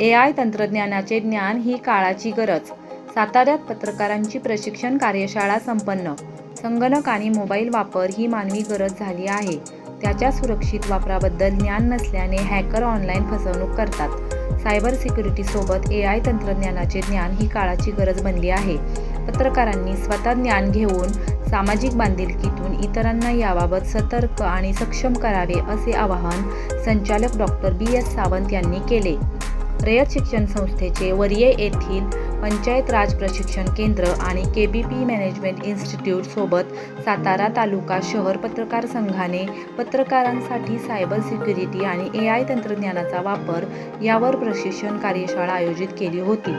ए I तंत्रज्ञानाचे ज्ञान ही काळाची गरज. साताऱ्यात पत्रकारांची प्रशिक्षण कार्यशाळा संपन्न. संगणक आणि मोबाईल वापर ही मानवी गरज झाली आहे. त्याच्या सुरक्षित वापराबद्दल ज्ञान नसल्याने हॅकर ऑनलाईन फसवणूक करतात. सायबर सिक्युरिटीसोबत ए आय तंत्रज्ञानाचे ज्ञान ही काळाची गरज बनली आहे. पत्रकारांनी स्वतः ज्ञान घेऊन सामाजिक बांधिलकीतून इतरांना याबाबत सतर्क आणि सक्षम करावे असे आवाहन संचालक डॉक्टर बी एस सावंत यांनी केले. रयत शिक्षण संस्थेचे वरिये येथील पंचायत राज प्रशिक्षण केंद्र आणि K B P management institute सोबत सातारा तालुका शहर पत्रकार संघाने पत्रकारांसाठी सायबर सिक्युरिटी आणि ए आय तंत्रज्ञानाचा वापर यावर प्रशिक्षण कार्यशाळा आयोजित केली होती.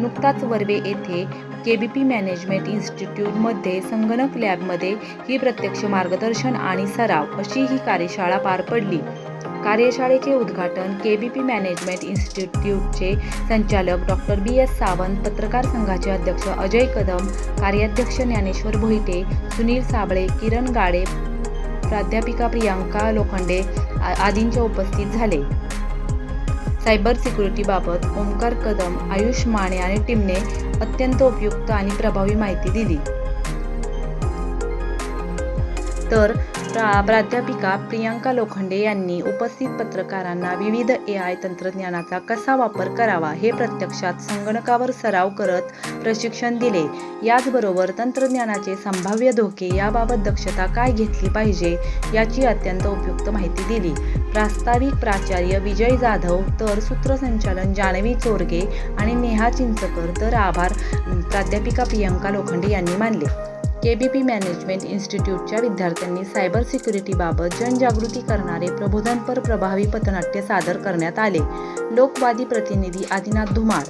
नुकताच वर्वे येथे के बी पी मॅनेजमेंट इन्स्टिट्यूटमध्ये संगणक लॅबमध्ये ही प्रत्यक्ष मार्गदर्शन आणि सराव अशी ही कार्यशाळा पार पडली. कार्यशाळेचे उद्घाटन के बी पी मॅनेजमेंट इन्स्टिट्यूटचे संचालक डॉक्टर बी एस सावंत पत्रकार संघाचे अध्यक्ष अजय कदम कार्याध्यक्ष ज्ञानेश्वर भोईटे सुनील साबळे किरण गाडे प्राध्यापिका प्रियांका लोखंडे आ- आदींच्या उपस्थित झाले. सायबर सिक्युरिटीबाबत ओमकार कदम आयुष माने आणि टीमने अत्यंत उपयुक्त आणि प्रभावी माहिती दिली. तर प्रा प्राध्यापिका प्रियांका लोखंडे यांनी उपस्थित पत्रकारांना विविध ए आय तंत्रज्ञानाचा कसा वापर करावा हे प्रत्यक्षात संगणकावर सराव करत प्रशिक्षण दिले. याचबरोबर तंत्रज्ञानाचे संभाव्य धोके याबाबत दक्षता काय घेतली पाहिजे याची अत्यंत उपयुक्त माहिती दिली. प्रास्ताविक प्राचार्य विजय जाधव तर सूत्रसंचालन जानवी चोरगे आणि नेहा चिंचकर तर आभार प्राध्यापिका प्रियंका लोखंडे यांनी मानले. के बी पी मॅनेजमेंट इन्स्टिट्यूटच्या विद्यार्थ्यांनी सायबर सिक्युरिटीबाबत जनजागृती करणारे प्रबोधनपर प्रभावी पथनाट्य सादर करण्यात आले. लोकवादी प्रतिनिधी आदिनाथ धुमाळ